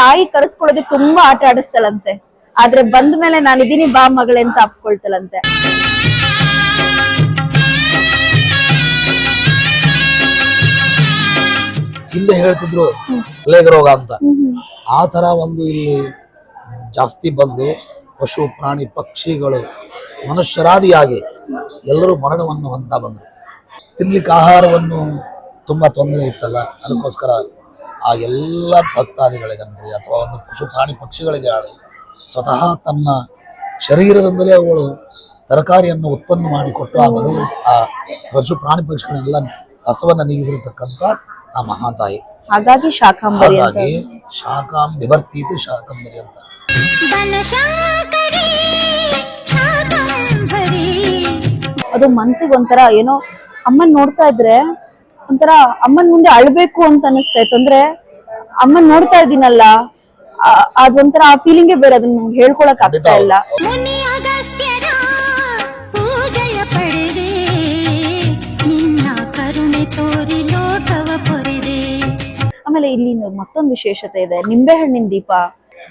ತಾಯಿ ಕರೆಸ್ಕೊಳ್ಳೋದಕ್ಕೆ ತುಂಬಾ ಆಟ ಆಡಿಸ್ತಾಳಂತೆ. ಆದ್ರೆ ಬಂದ ಮೇಲೆ ನಾನಿದ್ದೀನಿ ಬಾ ಮಗಳೇ ಅಂತ ಅಪ್ಕೊಳ್ತಾಳಂತೆ. ಹಿಂದೆ ಹೇಳ್ತಿದ್ರು ಪ್ಲೇಗ್ ರೋಗ ಅಂತ. ಆ ತರ ಒಂದು ಇಲ್ಲಿ ಜಾಸ್ತಿ ಬಂದು ಪಶು ಪ್ರಾಣಿ ಪಕ್ಷಿಗಳು ಮನುಷ್ಯರಾದಿಯಾಗಿ ಎಲ್ಲರೂ ಮರಣವನ್ನು ಹೊಂದ ಬಂದರು. ತಿನ್ಲಿಕ್ಕೆ ಆಹಾರವನ್ನು ತುಂಬಾ ತೊಂದರೆ ಇತ್ತಲ್ಲ ಅದಕ್ಕೋಸ್ಕರ ಆ ಎಲ್ಲ ಭಕ್ತಾದಿಗಳಿಗನ್ರಿ ಅಥವಾ ಒಂದು ಪಶು ಪ್ರಾಣಿ ಪಕ್ಷಿಗಳಿಗೆ ಆಳಿ ಸ್ವತಃ ತನ್ನ ಶರೀರದಿಂದಲೇ ಅವಳು ತರಕಾರಿಯನ್ನು ಉತ್ಪನ್ನ ಮಾಡಿಕೊಟ್ಟು ಆ ಬದು ಆ ಪಶು ಪ್ರಾಣಿ ಪಕ್ಷಿಗಳೆಲ್ಲ ಹಸವನ್ನು ನೀಗಿಸಿರತಕ್ಕಂಥ ಆ ಮಹಾತಾಯಿ. ಹಾಗಾಗಿ ಶಾಕಾಂಬರಿ ಅಂತ. ಹಾಗಾಗಿ ಶಾಕಾಂ ವಿಭರ್ತೀತಿ ಶಾಕಂಬರಿ ಅಂತ. ಅದು ಮನ್ಸಿಗೆ ಒಂಥರ ಏನೋ ಅಮ್ಮನ್ ನೋಡ್ತಾ ಇದ್ರೆ ಒಂಥರ ಅಮ್ಮನ್ ಮುಂದೆ ಅಳ್ಬೇಕು ಅಂತ ಅನಿಸ್ತಾ ಇತ್ತು. ಅಂದ್ರೆ ಅಮ್ಮನ್ ನೋಡ್ತಾ ಇದೀನಲ್ಲ ಅದೊಂಥರ ಆ ಫೀಲಿಂಗ್ ಬೇರೆ ಅದನ್ನ ನಮ್ಗೆ ಹೇಳ್ಕೊಳಕ್ ಆಗ್ತಾ ಇಲ್ಲ. ಮುನಿ ಅಗಸ್ತ್ಯರ ಪೂಜೆಯ ಪಡೆದೆ ನಿನ್ನ ಕರುಣೆ ತೋರಿ ಲೋಕವ ಪೊರೆದೆ ಆಮೇಲೆ ಇಲ್ಲಿ ಮತ್ತೊಂದು ವಿಶೇಷತೆ ಇದೆ ನಿಂಬೆ ಹಣ್ಣಿನ ದೀಪ.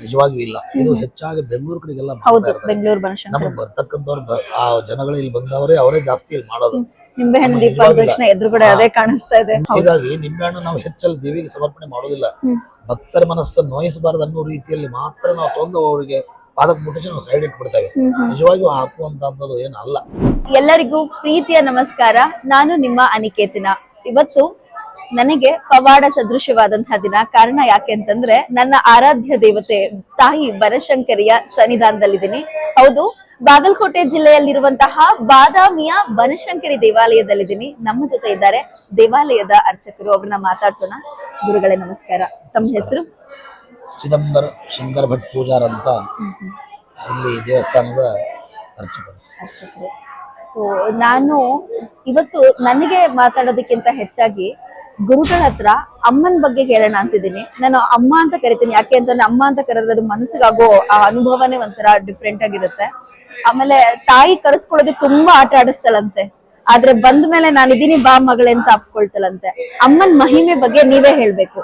ನಿಜವಾಗಿಯೂ ಇಲ್ಲ. ಇದು ಹೆಚ್ಚಾಗಿ ಬೆಂಗಳೂರು ಕಡೆಗೆಲ್ಲ ಹೌದು ಬೆಂಗಳೂರು ಬರ್ತಕ್ಕಂಥವ್ರು ಆ ಜನಗಳು ಇಲ್ಲಿ ಬಂದವರೇ ಅವರೇ ಜಾಸ್ತಿ ಇಲ್ಲಿ ಮಾಡೋದು. ನಿಂಬೆಹಣ್ಣು ದೀಪ ಅಂದ ತಕ್ಷಣ ಎದುರುಗಡೆ ಅದೇ ಕಾಣಿಸ್ತಾ ಇದೆ. ಹೀಗಾಗಿ ನಿಂಬೆಹಣ್ಣು ನಾವು ಹೆಚ್ಚಲ್ಲಿ ದೇವಿಗೆ ಸಮರ್ಪಣೆ ಮಾಡೋದಿಲ್ಲ. ಭಕ್ತರ ಮನಸ್ಸನ್ನು ನೋಯಿಸಬಾರದು ಅನ್ನೋ ರೀತಿಯಲ್ಲಿ ಮಾತ್ರ ನಾವು ತಂದು ಅವರಿಗೆ ಪಾದಕ್ಕೆ ಮುಟ್ಟಿಸಿ ನಾವು ಸೈಡ್ ಇಟ್ಬಿಡ್ತೇವೆ. ನಿಜವಾಗಿಯೂ ಹಾಕುವಂತದ್ದು ಏನಲ್ಲ ಅಲ್ಲ. ಎಲ್ಲರಿಗೂ ಪ್ರೀತಿಯ ನಮಸ್ಕಾರ. ನಾನು ನಿಮ್ಮ ಅನಿಕೇತನ. ಇವತ್ತು ನನಗೆ ಪವಾಡ ಸದೃಶವಾದಂತಹ ದಿನ. ಕಾರಣ ಯಾಕೆ ಅಂತಂದ್ರೆ ನನ್ನ ಆರಾಧ್ಯ ದೇವತೆ ತಾಯಿ ಬನಶಂಕರಿಯ ಸನ್ನಿಧಾನದಲ್ಲಿದ್ದೀನಿ. ಹೌದು ಬಾಗಲಕೋಟೆ ಜಿಲ್ಲೆಯಲ್ಲಿರುವಂತಹ ಬಾದಾಮಿಯ ಬನಶಂಕರಿ ದೇವಾಲಯದಲ್ಲಿದ್ದೀನಿ. ನಮ್ಮ ಜೊತೆ ಇದ್ದಾರೆ ದೇವಾಲಯದ ಅರ್ಚಕರು. ಅವ್ರನ್ನ ಮಾತಾಡ್ಸೋಣ. ಗುರುಗಳೇ ನಮಸ್ಕಾರ. ತಮ್ಮ ಹೆಸರು? ಚಿದಂಬರ ಶಂಕರ ಭಟ್ ಪೂಜಾರ್ ಅಂತ ಇಲ್ಲಿ ದೇವಸ್ಥಾನದ ಅರ್ಚಕರು. ಅರ್ಚಕರು. ಸೊ ನಾನು ಇವತ್ತು ನನಗೆ ಮಾತಾಡೋದಕ್ಕಿಂತ ಹೆಚ್ಚಾಗಿ ಗುರುಗಳ ಹತ್ರ ಅಮ್ಮನ ಬಗ್ಗೆ ಹೇಳೋಣ ಅಂತಿದ್ದೀನಿ. ನಾನು ಅಮ್ಮ ಅಂತ ಕರಿತೀನಿ. ಯಾಕೆ ಅಂತಂದ್ರೆ ಅಮ್ಮ ಅಂತ ಕರೆದ್ರೆ ಮನಸ್ಸಿಗಾಗೋ ಆ ಅನುಭವನೇ ಒಂಥರ ಡಿಫ್ರೆಂಟ್ ಆಗಿರುತ್ತೆ. ಆಮೇಲೆ ತಾಯಿ ಕರೆಸ್ಕೊಳ್ಳೋದಕ್ಕೆ ತುಂಬಾ ಆಟ ಆಡಿಸ್ತಾಳಂತೆ. ಆದ್ರೆ ಬಂದ ಮೇಲೆ ನಾನಿದೀನಿ ಬಾ ಮಗಳೆ ಅಂತ ಅಪ್ಕೊಳ್ತಾಳಂತೆ. ಅಮ್ಮನ ಮಹಿಮೆ ಬಗ್ಗೆ ನೀವೇ ಹೇಳ್ಬೇಕು.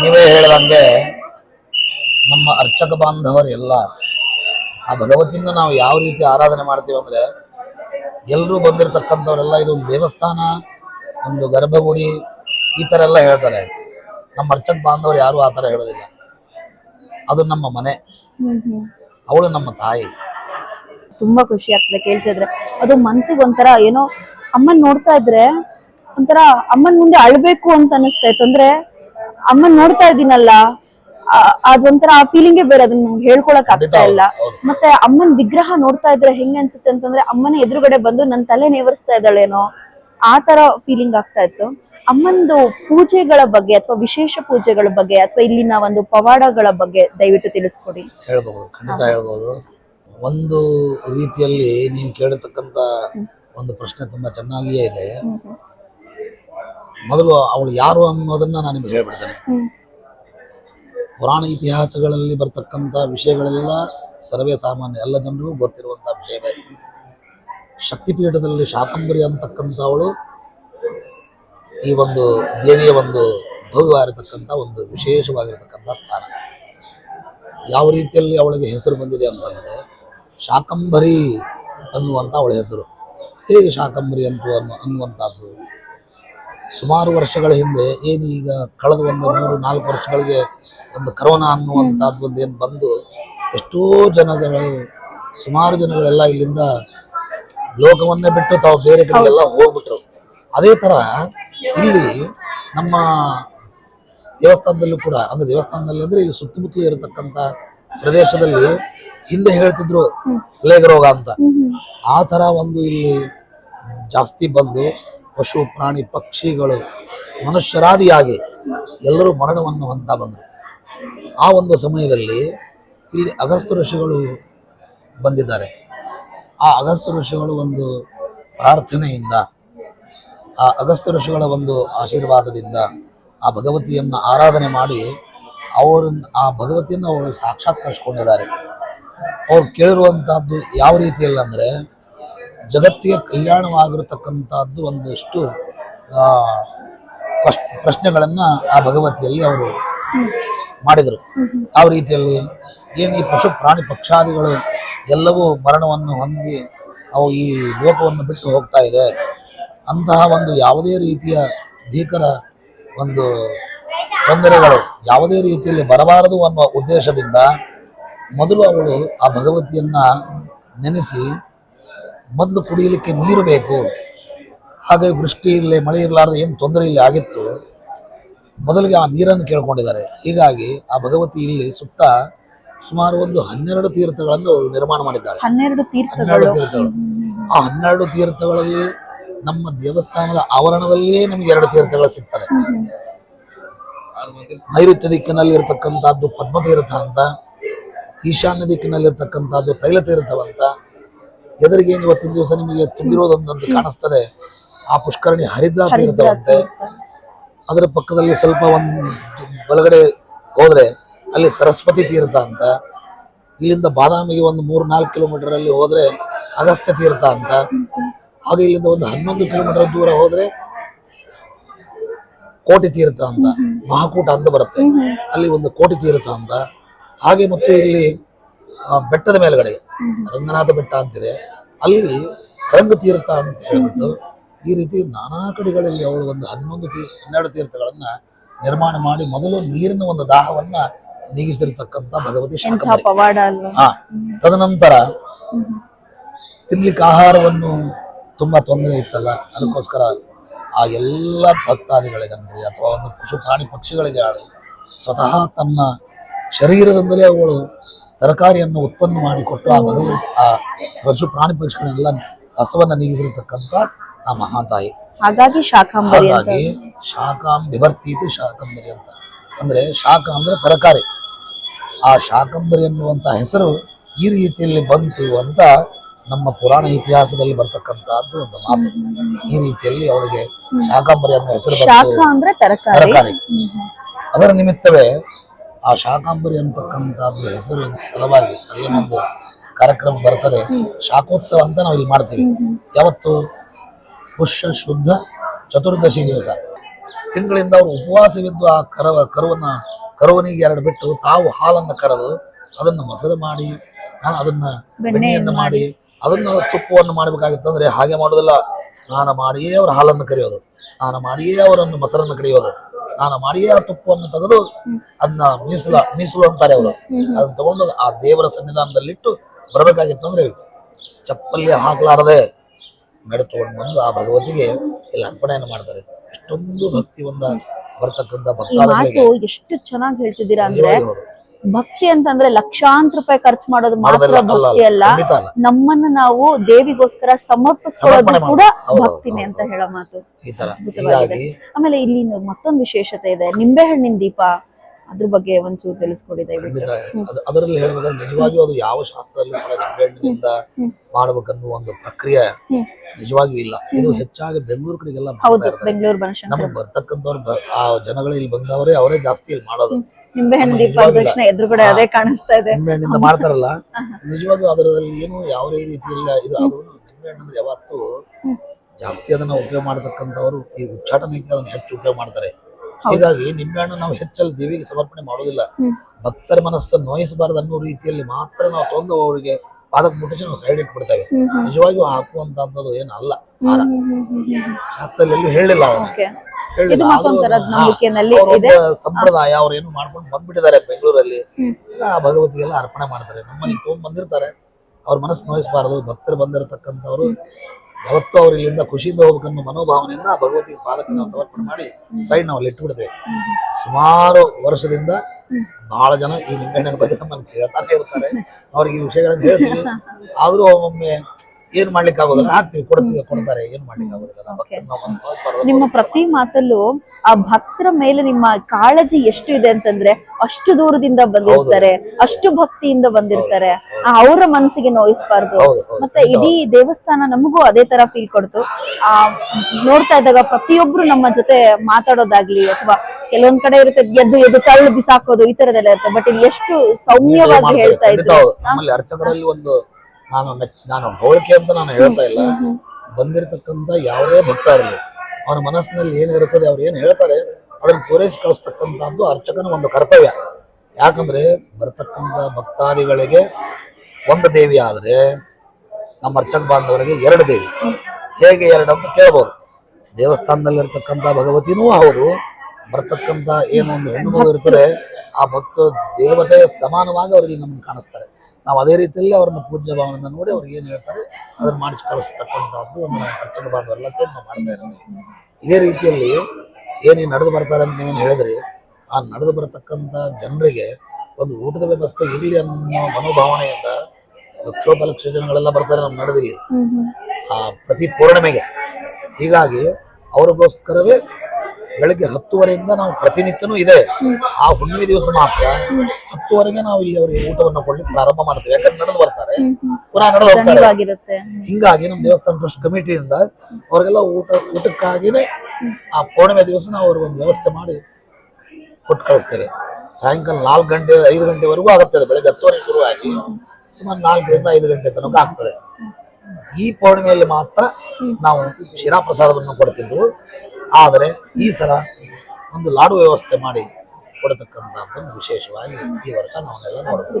ನೀವೇ ಹೇಳ್ದಂಗೆ ನಮ್ಮ ಅರ್ಚಕ ಬಾಂಧವರು ಎಲ್ಲ ಆ ಭಗವತಿನ ನಾವು ಯಾವ ರೀತಿ ಆರಾಧನೆ ಮಾಡ್ತೀವಿ ಅಂದ್ರೆ ಎಲ್ಲರೂ ಬಂದಿರತಕ್ಕಂಥವರೆಲ್ಲ ಇದು ಒಂದು ದೇವಸ್ಥಾನ ಒಂದು ಗರ್ಭಗುಡಿ ಈ ಥರ ಎಲ್ಲ ಹೇಳ್ತಾರೆ. ನಮ್ಮ ಅರ್ಚಕ ಬಾಂಧವರು ಯಾರು ಆ ಥರ ಹೇಳೋದಿಲ್ಲ. ಅದು ನಮ್ಮ ಮನೆ. ಅವಳು ನಮ್ಮ ತಾಯಿ. ತುಂಬಾ ಖುಷಿ ಆಗ್ತದೆ ಕೇಳ್ತಿದ್ರೆ ಅದು ಮನ್ಸಿಗೆ ಒಂಥರ ಏನೋ ಅಮ್ಮನ್ ನೋಡ್ತಾ ಇದ್ರೆ ಒಂಥರ ಅಮ್ಮನ್ ಮುಂದೆ ಅಳ್ಬೇಕು ಅಂತ ಅನಿಸ್ತಾ ಇತ್ತು. ಅಂದ್ರೆ ಅಮ್ಮನ್ ನೋಡ್ತಾ ಇದೀನಲ್ಲ ಆ- ಅದೊಂಥರ ಆ ಫೀಲಿಂಗೇ ಬೇರೆ ಅದನ್ನ ಹೇಳ್ಕೊಳಕ್ ಆಗ್ತಾ ಇಲ್ಲ. ಮತ್ತೆ ಅಮ್ಮನ್ ವಿಗ್ರಹ ನೋಡ್ತಾ ಇದ್ರೆ ಹೆಂಗ್ ಅನ್ಸುತ್ತೆ ಅಂತಂದ್ರೆ ಅಮ್ಮನ ಎದುರುಗಡೆ ಬಂದು ನನ್ ತಲೆ ನೇವರಿಸ್ತಾ ಇದ್ದಾಳೇನೋ. ಆ ತರ ಫೀಲಿಂಗ್ ಆಗ್ತಾ ಇತ್ತು. ಅಮ್ಮಂದು ಪೂಜೆಗಳ ಬಗ್ಗೆ ಅಥವಾ ವಿಶೇಷ ಪೂಜೆಗಳ ಬಗ್ಗೆ ಅಥವಾ ಇಲ್ಲಿನ ಒಂದು ಪವಾಡಗಳ ಬಗ್ಗೆ ದಯವಿಟ್ಟು ತಿಳಿಸ್ಕೊಡಿ. ಹೇಳಬಹುದು ಖಂಡಿತ ಹೇಳಬಹುದು ಒಂದು ರೀತಿಯಲ್ಲಿ ನೀವು ಕೇಳಿರ್ತಕ್ಕಂತ ಒಂದು ಪ್ರಶ್ನೆ ತುಂಬಾ ಚೆನ್ನಾಗಿಯೇ ಇದೆ. ಮೊದಲು ಅವಳು ಯಾರು ಅನ್ನೋದನ್ನ ನಾನು ನಿಮ್ಗೆ ಹೇಳ್ಬಿಡ್ತೇನೆ. ಪುರಾಣ ಇತಿಹಾಸಗಳಲ್ಲಿ ಬರ್ತಕ್ಕಂತ ವಿಷಯಗಳೆಲ್ಲ ಸರ್ವೇ ಸಾಮಾನ್ಯ ಎಲ್ಲ ಜನರಿಗೂ ಗೊತ್ತಿರುವಂತಹ ವಿಷಯವೇ. ಶಕ್ತಿಪೀಠದಲ್ಲಿ ಶಾಕಂಬರಿ ಅಂತಕ್ಕಂಥವಳು ಈ ಒಂದು ದೇವಿಯ ಒಂದು ಭವ್ಯವಾಗಿರತಕ್ಕಂಥ ಒಂದು ವಿಶೇಷವಾಗಿರತಕ್ಕಂಥ ಸ್ಥಾನ. ಯಾವ ರೀತಿಯಲ್ಲಿ ಅವಳಿಗೆ ಹೆಸರು ಬಂದಿದೆ ಅಂತಂದರೆ ಶಾಕಂಬರಿ ಅನ್ನುವಂಥ ಅವಳ ಹೆಸರು. ಹೇಗೆ ಶಾಕಂಬರಿ ಅಂತ ಅನ್ನೋ ಅನ್ನುವಂಥದ್ದು? ಸುಮಾರು ವರ್ಷಗಳ ಹಿಂದೆ ಏನು ಈಗ ಕಳೆದ ಒಂದು ಮೂರು ನಾಲ್ಕು ವರ್ಷಗಳಿಗೆ ಒಂದು ಕರೋನಾ ಅನ್ನುವಂಥದ್ದು ಒಂದು ಏನು ಬಂದು ಎಷ್ಟೋ ಜನಗಳು, ಸುಮಾರು ಜನಗಳೆಲ್ಲ ಇಲ್ಲಿಂದ ಲೋಕವನ್ನೇ ಬಿಟ್ಟು ತಾವು ಬೇರೆ ಕಡೆಗೆಲ್ಲ ಹೋಗ್ಬಿಟ್ರು. ಅದೇ ತರ ಇಲ್ಲಿ ನಮ್ಮ ದೇವಸ್ಥಾನದಲ್ಲೂ ಕೂಡ ಅಂದ್ರೆ ದೇವಸ್ಥಾನದಲ್ಲಿ ಅಂದ್ರೆ ಇಲ್ಲಿ ಸುತ್ತಮುತ್ತಲು ಇರತಕ್ಕಂತ ಪ್ರದೇಶದಲ್ಲಿ ಹಿಂದೆ ಹೇಳ್ತಿದ್ರು ಪ್ಲೇಗ್ ರೋಗ ಅಂತ. ಆ ತರ ಒಂದು ಇಲ್ಲಿ ಜಾಸ್ತಿ ಬಂದು ಪಶು ಪ್ರಾಣಿ ಪಕ್ಷಿಗಳು ಮನುಷ್ಯರಾದಿಯಾಗಿ ಎಲ್ಲರೂ ಮರಣವನ್ನು ಹೊಂದ ಬಂದರು. ಆ ಒಂದು ಸಮಯದಲ್ಲಿ ಇಲ್ಲಿ ಅಗಸ್ತ್ಯ ಋಷಿಗಳು ಬಂದಿದ್ದಾರೆ. ಆ ಅಗಸ್ತ್ಯ ಋಷಿಗಳು ಒಂದು ಪ್ರಾರ್ಥನೆಯಿಂದ ಆ ಅಗಸ್ತ್ಯ ಋಷಿಗಳ ಒಂದು ಆಶೀರ್ವಾದದಿಂದ ಆ ಭಗವತಿಯನ್ನು ಆರಾಧನೆ ಮಾಡಿ ಅವರನ್ನು ಆ ಭಗವತಿಯನ್ನು ಅವರು ಸಾಕ್ಷಾತ್ಕರಿಸ್ಕೊಂಡಿದ್ದಾರೆ ಅವ್ರು ಕೇಳಿರುವಂತಹದ್ದು ಯಾವ ರೀತಿಯಲ್ಲಿ ಅಂದರೆ ಜಗತ್ತಿಗೆ ಕಲ್ಯಾಣವಾಗಿರತಕ್ಕಂಥದ್ದು ಒಂದಷ್ಟು ಪ್ರಶ್ನೆಗಳನ್ನ ಆ ಭಗವತಿಯಲ್ಲಿ ಅವರು ಮಾಡಿದರು. ಯಾವ ರೀತಿಯಲ್ಲಿ? ಏನು ಈ ಪಶು ಪ್ರಾಣಿ ಪಕ್ಷಾದಿಗಳು ಎಲ್ಲವೂ ಮರಣವನ್ನು ಹೊಂದಿ ಅವು ಈ ಲೋಪವನ್ನು ಬಿಟ್ಟು ಹೋಗ್ತಾ ಇದೆ. ಅಂತಹ ಒಂದು ಯಾವುದೇ ರೀತಿಯ ಭೀಕರ ಒಂದು ತೊಂದರೆಗಳು ಯಾವುದೇ ರೀತಿಯಲ್ಲಿ ಬರಬಾರದು ಅನ್ನುವ ಉದ್ದೇಶದಿಂದ ಮೊದಲು ಅವಳು ಆ ಭಗವತಿಯನ್ನ ನೆನೆಸಿ ಮೊದಲು ಕುಡಿಯಲಿಕ್ಕೆ ನೀರು ಬೇಕು, ಹಾಗೆ ವೃಷ್ಟಿ ಇರಲಿ, ಮಳೆ ಇರಲಾರ್ದು ಏನು ತೊಂದರೆ ಇಲ್ಲಿ ಆಗಿತ್ತು, ಮೊದಲಿಗೆ ಆ ನೀರನ್ನು ಕೇಳ್ಕೊಂಡಿದ್ದಾರೆ. ಹೀಗಾಗಿ ಆ ಭಗವತಿ ಇಲ್ಲಿ ಸುತ್ತ ಸುಮಾರು ಒಂದು ಹನ್ನೆರಡು ತೀರ್ಥಗಳನ್ನು ನಿರ್ಮಾಣ ಮಾಡಿದ್ದಾರೆ. ಹನ್ನೆರಡು ಹನ್ನೆರಡು ತೀರ್ಥಗಳು. ಆ ಹನ್ನೆರಡು ತೀರ್ಥಗಳಲ್ಲಿ ನಮ್ಮ ದೇವಸ್ಥಾನದ ಆವರಣದಲ್ಲಿಯೇ ನಮಗೆ ಎರಡು ತೀರ್ಥಗಳು ಸಿಗ್ತದೆ ನೈಋತ್ಯ ದಿಕ್ಕಿನಲ್ಲಿ ಇರತಕ್ಕಂಥದ್ದು ಪದ್ಮತೀರ್ಥ ಅಂತ ಈಶಾನ್ಯ ದಿಕ್ಕಿನಲ್ಲಿ ಇರತಕ್ಕಂಥದ್ದು ತೈಲತೀರ್ಥವಂತ ಎದುರಿಗೆ ಏನು ಇವತ್ತಿನ ದಿವಸ ನಿಮಗೆ ತುಂಬಿರೋದೊಂದು ಕಾಣಿಸ್ತದೆ. ಆ ಪುಷ್ಕರಣಿ ಹರಿದ್ರಾ ತೀರ್ಥವಂತೆ ಅದರ ಪಕ್ಕದಲ್ಲಿ ಸ್ವಲ್ಪ ಒಂದು ಬಲಗಡೆ ಹೋದ್ರೆ ಅಲ್ಲಿ ಸರಸ್ವತಿ ತೀರ್ಥ ಅಂತ. ಇಲ್ಲಿಂದ ಬಾದಾಮಿಗೆ ಒಂದು ಮೂರು ನಾಲ್ಕು ಕಿಲೋಮೀಟರ್ ಅಲ್ಲಿ ಹೋದ್ರೆ ಅಗಸ್ತ್ಯ ತೀರ್ಥ ಅಂತ. ಹಾಗೆ ಇಲ್ಲಿಂದ ಒಂದು ಹನ್ನೊಂದು ಕಿಲೋಮೀಟರ್ ದೂರ ಹೋದ್ರೆ ಕೋಟಿ ತೀರ್ಥ ಅಂತ. ಮಹಾಕೂಟ ಅಂತ ಬರುತ್ತೆ. ಅಲ್ಲಿ ಒಂದು ಕೋಟಿ ತೀರ್ಥ ಅಂತ. ಹಾಗೆ ಮತ್ತು ಇಲ್ಲಿ ಬೆಟ್ಟದ ಮೇಲ್ಗಡೆ, ರಂಗನಾಥ ಬೆಟ್ಟ ಅಂತಿದೆ. ಅಲ್ಲಿ ರಂಗ ತೀರ್ಥ ಅಂತ ಹೇಳ್ಬಿಟ್ಟು ಈ ರೀತಿ ನಾನಾ ಕಡೆಗಳಲ್ಲಿ ಅವಳು ಒಂದು ಹನ್ನೊಂದು ತೀರ್ ಹನ್ನೆರಡು ತೀರ್ಥಗಳನ್ನ ನಿರ್ಮಾಣ ಮಾಡಿ ಮೊದಲು ನೀರಿನ ಒಂದು ದಾಹವನ್ನ ನೀಗಿಸಿರ್ತಕ್ಕಂಥ ಭಗವತಿ ಅಲ್ವಾ? ಹಾ ತದನಂತರ ತಿನ್ಲಿಕ್ಕೆ ಆಹಾರವನ್ನು ತುಂಬಾ ತೊಂದರೆ ಇತ್ತಲ್ಲ ಅದಕ್ಕೋಸ್ಕರ ಆ ಎಲ್ಲ ಭಕ್ತಾದಿಗಳಿಗನ್ರಿ ಅಥವಾ ಒಂದು ಪಶು ಪ್ರಾಣಿ ಪಕ್ಷಿಗಳಿಗೆ ಆಳಿ ಸ್ವತಃ ತನ್ನ ಶರೀರದಿಂದಲೇ ಅವುಗಳು ತರಕಾರಿಯನ್ನು ಉತ್ಪನ್ನ ಮಾಡಿಕೊಟ್ಟು ಆ ಭಗವ ಆ ಪಶು ಪ್ರಾಣಿ ಪಕ್ಷಿಗಳನ್ನೆಲ್ಲ ಹಸವನ್ನು ನೀಗಿಸಿರ್ತಕ್ಕಂಥ ಆ ಮಹಾತಾಯಿ. ಹಾಗಾಗಿ ಶಾಕಾಂಬರಿ ಅಂತ. ಹಾಗಾಗಿ ಶಾಕಾಂ ಶಾಕಂಬರಿ ಅಂತ. ಅಂದ್ರೆ ಶಾಖ ಅಂದರೆ ತರಕಾರಿ. ಆ ಶಾಕಂಬರಿ ಎನ್ನುವಂಥ ಹೆಸರು ಈ ರೀತಿಯಲ್ಲಿ ಬಂತು ಅಂತ ನಮ್ಮ ಪುರಾಣ ಇತಿಹಾಸದಲ್ಲಿ ಬರ್ತಕ್ಕಂತಹದ್ದು ಒಂದು ಮಾತು. ಈ ರೀತಿಯಲ್ಲಿ ಅವರಿಗೆ ಶಾಕಾಂಬರಿ ಅನ್ನೋ ಹೆಸರು ತರಕಾರಿ. ಅದರ ನಿಮಿತ್ತವೇ ಆ ಶಾಕಾಂಬರಿ ಅಂತಕ್ಕಂಥದ್ದು ಹೆಸರು ಸಲುವಾಗಿ ಒಂದು ಕಾರ್ಯಕ್ರಮ ಬರ್ತದೆ. ಶಾಖೋತ್ಸವ ಅಂತ ನಾವು ಇಲ್ಲಿ ಮಾಡ್ತೀವಿ ಯಾವತ್ತು? ಪುಷ್ಯ ಶುದ್ಧ ಚತುರ್ದಶಿ ದಿವಸ. ತಿಂಗಳಿಂದ ಅವರು ಉಪವಾಸವಿದ್ದು ಆ ಕರವ ಕರುವನ್ನ ಕರುವನಿಗೆ ಎರಡು ಬಿಟ್ಟು ತಾವು ಹಾಲನ್ನು ಕರೆದು ಅದನ್ನ ಮೊಸರು ಮಾಡಿ ಅದನ್ನು ಬೆಣ್ಣೆಯನ್ನು ಮಾಡಿ ಅದನ್ನು ತುಪ್ಪವನ್ನು ಮಾಡಬೇಕಾಗಿತ್ತಂದ್ರೆ ಹಾಗೆ ಮಾಡೋದಿಲ್ಲ ಸ್ನಾನ ಮಾಡಿಯೇ ಅವರ ಹಾಲನ್ನು ಕರೆಯೋದು. ಸ್ನಾನ ಮಾಡಿಯೇ ಅವರನ್ನು ಮೊಸರನ್ನು ಕಡಿಯೋದು. ಸ್ನಾನ ಮಾಡಿಯೇ ಆ ತುಪ್ಪವನ್ನು ತೆಗೆದು ಅದನ್ನ ಮೀಸಲ ಮೀಸಲು ಅಂತಾರೆ ಅವರು. ಅದನ್ನ ತಗೊಂಡು ಆ ದೇವರ ಸನ್ನಿಧಾನದಲ್ಲಿಟ್ಟು ಬರಬೇಕಾಗಿತ್ತಂದ್ರೆ ಚಪ್ಪಲಿ ಹಾಕಲಾರದೆ ನಡೆ ತಗೊಂಡು ಬಂದು ಆ ಭಗವತಿಗೆ ಇಲ್ಲಿ ಅರ್ಪಣೆಯನ್ನು ಮಾಡ್ತಾರೆ. ಎಷ್ಟೊಂದು ಭಕ್ತಿ ಒಂದ ಬರ್ತಕ್ಕಂಥ ಭಕ್ತಾದಿಗಳಿಗೆ ಎಷ್ಟು ಚೆನ್ನಾಗಿ ಹೇಳ್ತಿದ್ದೀರಾ ಅಂದ್ರೆ ಭಕ್ತಿ ಅಂತಂದ್ರೆ ಲಕ್ಷಾಂತರ ರೂಪಾಯಿ ಖರ್ಚು ಮಾಡೋದು ಮಾತ್ರ ಭಕ್ತಿ ಅಲ್ಲ. ನಮ್ಮನ್ನ ನಾವು ದೇವಿಗೋಸ್ಕರ ಸಮರ್ಪಿಸ್ಕೊಳ್ಳೋದು ಕೂಡ. ಭಕ್ತಿನೇ ಅಂತ ಹೇಳೋ ಮಾತು. ಈ ತರ. ಅದ್ಭುತವಾಗಿದೆ. ಆಮೇಲೆ ಇಲ್ಲಿ ಮತ್ತೊಂದು ವಿಶೇಷತೆ ಇದೆ. ನಿಂಬೆಹಣ್ಣಿನ ದೀಪ. ಅದ್ರ ಬಗ್ಗೆ ಒಂಚೂರು ತಿಳಿಸ್ಕೊಡಿ ದಯವಿಟ್ಟು. ಅದರಲ್ಲಿ ಹೇಳ್ಬೇಕಾದ್ರೆ ನಿಜವಾಗಿಯೂ ಅದು ಯಾವ ಶಾಸ್ತ್ರದಲ್ಲಿ ನಿಂಬೆಹಣ್ಣಿನಿಂದ ಹ್ಮ್. ಒಂದು ಪ್ರಕ್ರಿಯೆ. ನಿಜವಾಗಿಯೂ ಇಲ್ಲ. ಇದು ಹೆಚ್ಚಾಗಿ ಬೆಂಗಳೂರು ಕಡೆಗೆಲ್ಲ ಹೌದು ಬೆಂಗಳೂರು ಬನಶಂಕರ ನಮಗೆ ಬರ್ತಕ್ಕಂಥವ್ರು ಆ ಜನಗಳು ಇಲ್ಲಿ ಬಂದವರೇ ಅವರೇ ಜಾಸ್ತಿ ಇಲ್ಲಿ ಮಾಡೋದು. ನಿಂಬೆಹಣ್ಣು ದೀಪ ಎದುರುಗಡೆ ಅದೇ ಕಾಣಿಸ್ತಾ ಇದೆ. ನಿಂಬೆಹಣ್ಣಿಂದ ಮಾಡ್ತಾರಲ್ಲ ಆಹಾ. ನಿಜವಾಗಿಯೂ ಅದರಲ್ಲಿ ಏನು ಯಾವುದೇ ರೀತಿಯಲ್ಲಿ ಇದು ಅದು ನಿಂಬೆಹಣ್ಣು ಅಂದ್ರೆ ಯಾವತ್ತು ಜಾಸ್ತಿ ಅದನ್ನ ಉಪಯೋಗ ಮಾಡತಕ್ಕಂಥವ್ರು ಈ ಉಚ್ಚಾಟನೆಗೆ ಅದನ್ನ ಹೆಚ್ಚು ಉಪಯೋಗ ಮಾಡ್ತಾರೆ. ಹೀಗಾಗಿ ನಿಂಬೆಹಣ್ಣು ನಾವು ಹೆಚ್ಚಲ್ಲಿ ದೇವಿಗೆ ಸಮರ್ಪಣೆ ಮಾಡೋದಿಲ್ಲ. ಭಕ್ತರ ಮನಸ್ಸನ್ನು ನೋಯಿಸಬಾರದು ಅನ್ನೋ ರೀತಿಯಲ್ಲಿ ಮಾತ್ರ ನಾವು ತಂದು ಅವರಿಗೆ ಪಾದಕ್ಕೆ ಮುಟ್ಟಿಸಿ ನಾವು ಸೈಡ್ ಇಟ್ಬಿಡ್ತೇವೆ. ನಿಜವಾಗಿಯೂ ಹಾಕುವಂತಹದ್ದು ಏನು ಅಲ್ಲ. ಹಾರ. ಶಾಸ್ತ್ರದಲ್ಲಿ ಎಲ್ಲೂ ಹೇಳಿಲ್ಲ ಅವನು. ಸಂಪ್ರದಾಯ ಅವ್ರು ಏನು ಮಾಡ್ಕೊಂಡು ಬಂದ್ಬಿಟ್ಟಿದ್ದಾರೆ ಬೆಂಗಳೂರಲ್ಲಿ. ಭಗವತಿಗೆಲ್ಲ ಅರ್ಪಣೆ ಮಾಡ್ತಾರೆ. ನಮ್ಮಲ್ಲಿ ತೊಗೊಂಡ್ ಬಂದಿರ್ತಾರೆ. ಅವ್ರ ಮನಸ್ಸು ನೋಯಿಸಬಾರದು. ಭಕ್ತರು ಬಂದಿರತಕ್ಕಂಥವ್ರು ಯಾವತ್ತೂ ಅವ್ರು ಇಲ್ಲಿಂದ ಖುಷಿಯಿಂದ ಹೋಗ್ಬೇಕನ್ನೋ ಮನೋಭಾವನೆಯಿಂದ ಭಗವತಿ ಪಾದಕ್ಕೆ ನಾವು ಸಮರ್ಪಣೆ ಮಾಡಿ ಸೈಡ್ ನಾವು ಇಟ್ಬಿಡ್ತೇವೆ. ಸುಮಾರು ವರ್ಷದಿಂದ ಬಹಳ ಜನ ಈ ನಿಂಬೆಹಣ್ಣಿನ ಬಗ್ಗೆ ನಮ್ಮನ್ನು ಕೇಳ್ತಾನೆ ಇರ್ತಾರೆ. ಅವ್ರಿಗೆ ಈ ವಿಷಯಗಳನ್ನು ಹೇಳ್ತೀವಿ. ಆದ್ರೂ ಒಮ್ಮೊಮ್ಮೆ ಏನ್ ಮಾಡ್ಲಿಕ್ಕೆ ಆಗೋದಿಲ್ಲ? ಹಾಕ್ತಿವಿ ಕೊಡ್ತೀವಿ ಕೊಡ್ತಾರೆ. ಏನ್ ಮಾಡ್ಲಿಕ್ಕೆ ಆಗೋದಿಲ್ಲ? ನಿಮ್ಮ ಪ್ರತಿ ಮಾತಲ್ಲೂ ಆ ಭಕ್ತರ ಮೇಲೆ ನಿಮ್ಮ ಕಾಳಜಿ ಎಷ್ಟು ಇದೆ ಅಂತಂದ್ರೆ ಅಷ್ಟು ದೂರದಿಂದ ಬಂದಿರ್ತಾರೆ ಅಷ್ಟು ಭಕ್ತಿಯಿಂದ ಬಂದಿರ್ತಾರೆ. ಆ ಅವರ ಮನಸ್ಸಿಗೆ ನೋಯಿಸ್ಬಾರ್ದು. ಮತ್ತೆ ಇಡೀ ದೇವಸ್ಥಾನ ನಮಗೂ ಅದೇ ತರ ಫೀಲ್ ಕೊಡ್ತು. ಆ ನೋಡ್ತಾ ಇದ್ದಾಗ ಪ್ರತಿಯೊಬ್ರು ನಮ್ಮ ಜೊತೆ ಮಾತಾಡೋದಾಗ್ಲಿ ಅಥವಾ ಕೆಲವೊಂದ್ ಕಡೆ ಇರುತ್ತೆ ಎದ್ದು ಎದ್ದು ತಳ್ಳು ಬಿಸಾಕೋದು ಈ ತರದೆಲ್ಲ ಇರುತ್ತೆ. ಬಟ್ ಇಲ್ಲಿ ಎಷ್ಟು ಸೌಮ್ಯವಾಗಿ ಹೇಳ್ತಾ ಇದ್ರು. ಅರ್ಚಕರಲ್ಲಿ ಒಂದು ನಾನು ನಾನು ಹೋಳಿಕೆ ಅಂತ ನಾನು ಹೇಳ್ತಾ ಇಲ್ಲ. ಬಂದಿರತಕ್ಕಂತ ಯಾವುದೇ ಭಕ್ತ ಇರಲಿ ಅವನ ಮನಸ್ಸಿನಲ್ಲಿ ಏನಿರುತ್ತದೆ ಅವ್ರು ಏನು ಹೇಳ್ತಾರೆ ಅದನ್ನ ಪೂರೈಸಿ ಕಳಿಸ್ತಕ್ಕಂಥದ್ದು ಅರ್ಚಕನ ಒಂದು ಕರ್ತವ್ಯ. ಯಾಕಂದ್ರೆ ಬರತಕ್ಕಂಥ ಭಕ್ತಾದಿಗಳಿಗೆ ಒಂದು ದೇವಿ ಆದರೆ ನಮ್ಮ ಅರ್ಚಕ ಬಾಂಧವರಿಗೆ ಎರಡು ದೇವಿ. ಹೇಗೆ ಎರಡು ಅಂತ ಕೇಳ್ಬೋದು. ದೇವಸ್ಥಾನದಲ್ಲಿರ್ತಕ್ಕಂಥ ಭಗವತಿನೂ ಹೌದು ಬರ್ತಕ್ಕಂಥ ಏನು ಒಂದು ಹೆಣ್ಣು ಮಗು ಇರ್ತದೆ ಆ ಭಕ್ತ ದೇವತೆಯ ಸಮಾನವಾಗಿ ಅವರಿಗೆ ನಮ್ಗೆ ಕಾಣಿಸ್ತಾರೆ. ನಾವು ಅದೇ ರೀತಿಯಲ್ಲಿ ಅವ್ರನ್ನ ಪೂಜ್ಯ ಭಾವನೆಯಿಂದ ನೋಡಿ ಅವ್ರಿಗೆ ಏನು ಹೇಳ್ತಾರೆ ಅದನ್ನ ಮಾಡಿಸಿ ಕಳಿಸ್ತಕ್ಕಂಥದ್ದು ಒಂದು ಅರ್ಚಕ ಬಾಂಧವರೆಲ್ಲ ಸೇರಿ ನಾವು ಮಾಡ್ತಾ ಇರೋದು. ಇದೇ ರೀತಿಯಲ್ಲಿ ಏನೇನು ನಡೆದು ಬರ್ತಾರೆ ಅಂತ ನೀವೇನು ಹೇಳಿದ್ರಿ ಆ ನಡೆದು ಬರತಕ್ಕಂಥ ಜನರಿಗೆ ಒಂದು ಊಟದ ವ್ಯವಸ್ಥೆ ಇರಲಿ ಅನ್ನೋ ಮನೋಭಾವನೆಯಿಂದ ಲಕ್ಷೋಪಲಕ್ಷ ಜನಗಳೆಲ್ಲ ಬರ್ತಾರೆ ನಮ್ಮ ನಡೆದಿಲ್ಲಿ ಹ್ಮ್. ಆ ಪ್ರತಿ ಪೂರ್ಣಿಮೆಗೆ. ಹೀಗಾಗಿ ಅವ್ರಿಗೋಸ್ಕರವೇ ಬೆಳಗ್ಗೆ ಹತ್ತುವರೆಯಿಂದ ನಾವು ಪ್ರತಿನಿತ್ಯನೂ ಇದೆ. ಆ ಹುಣ್ಣಿಮೆ ದಿವಸ ಮಾತ್ರ ಹತ್ತುವರೆಗೆ ನಾವು ಇಲ್ಲಿ ಅವರಿಗೆ ಊಟವನ್ನು ಕೊಡ್ಲಿಕ್ಕೆ ಪ್ರಾರಂಭ ಮಾಡ್ತೇವೆ. ಯಾಕಂದ್ರೆ ನಡೆದು ಬರ್ತಾರೆ. ಪುನಃ ನಡೆದು ಹೋಗ್ತಾರೆ. ಹಿಂಗಾಗಿ ನಮ್ಮ ದೇವಸ್ಥಾನ ಟ್ರಸ್ಟ್ ಕಮಿಟಿಯಿಂದ ಅವ್ರಿಗೆಲ್ಲ ಊಟ ಊಟಕ್ಕಾಗಿನೇ ಆ ಪೂರ್ಣಿಮೆ ದಿವಸ ನಾವು ಅವ್ರಿಗೆ ಒಂದು ವ್ಯವಸ್ಥೆ ಮಾಡಿ ಕೊಟ್ಟು ಕಳಿಸ್ತೇವೆ. ಸಾಯಂಕಾಲ ನಾಲ್ಕು ಗಂಟೆ ಐದು ಗಂಟೆವರೆಗೂ ಆಗುತ್ತದೆ ಬೆಳಗ್ಗೆ ಹತ್ತುವರೆ ಶುರುವಾಗಿ ಸುಮಾರು ನಾಲ್ಕರಿಂದ ಐದು ಗಂಟೆ ತನಕ ಆಗ್ತದೆ. ಈ ಪೌರ್ಣಿಮೆಯಲ್ಲಿ ಮಾತ್ರ ನಾವು ಶಿರಾ ಪ್ರಸಾದವನ್ನು ಕೊಡ್ತಿದ್ವು. ಆದರೆ ಈ ಸಲ ಒಂದು ಲಾಡು ವ್ಯವಸ್ಥೆ ಮಾಡಿ ಕೊಡತಕ್ಕಂಥದ್ದನ್ನು ವಿಶೇಷವಾಗಿ ಈ ವರ್ಷ ನಾವೆಲ್ಲ ನೋಡಬಹುದು.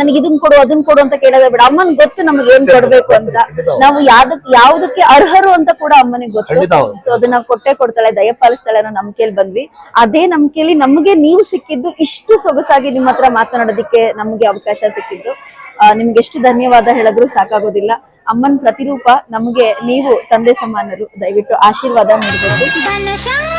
ನನಗೆ ಇದನ್ನ ಕೊಡು ಅದನ್ನ ಕೊಡು ಅಂತ ಕೇಳೋದೇ ಬೇಡ. ಅಮ್ಮನ್ ಗೊತ್ತು ನಮಗೆ ಏನ್ ಕೊಡ್ಬೇಕು ಅಂತ. ನಾವು ಯಾವ್ದಕ್ ಯಾವ್ದಕ್ಕೆ ಅರ್ಹರು ಅಂತ ಕೂಡ ಅಮ್ಮನಿಗೆ ಗೊತ್ತು. ಸೊ ಅದನ್ನ ಕೊಟ್ಟೆ ಕೊಡ್ತಾಳೆ ದಯಪಾಲಿಸ್ತಾಳೆ ಅನ್ನೋ ನಂಬಿಕೆಯಲ್ಲಿ ಬಂದ್ವಿ. ಅದೇ ನಂಬಿಕೆಯಲ್ಲಿ ನಮಗೆ ನೀವು ಸಿಕ್ಕಿದ್ದು ಇಷ್ಟು ಸೊಗಸಾಗಿ ನಿಮ್ಮ ಹತ್ರ ಮಾತನಾಡೋದಕ್ಕೆ ನಮ್ಗೆ ಅವಕಾಶ ಸಿಕ್ಕಿದ್ದು. ನಿಮ್ಗೆ ಎಷ್ಟು ಧನ್ಯವಾದ ಹೇಳಿದ್ರು ಸಾಕಾಗೋದಿಲ್ಲ. ಅಮ್ಮನ್ ಪ್ರತಿರೂಪ ನಮ್ಗೆ ನೀವು ತಂದೆ ಸಮಾನರು. ದಯವಿಟ್ಟು ಆಶೀರ್ವಾದ ನೀಡಬೇಕು.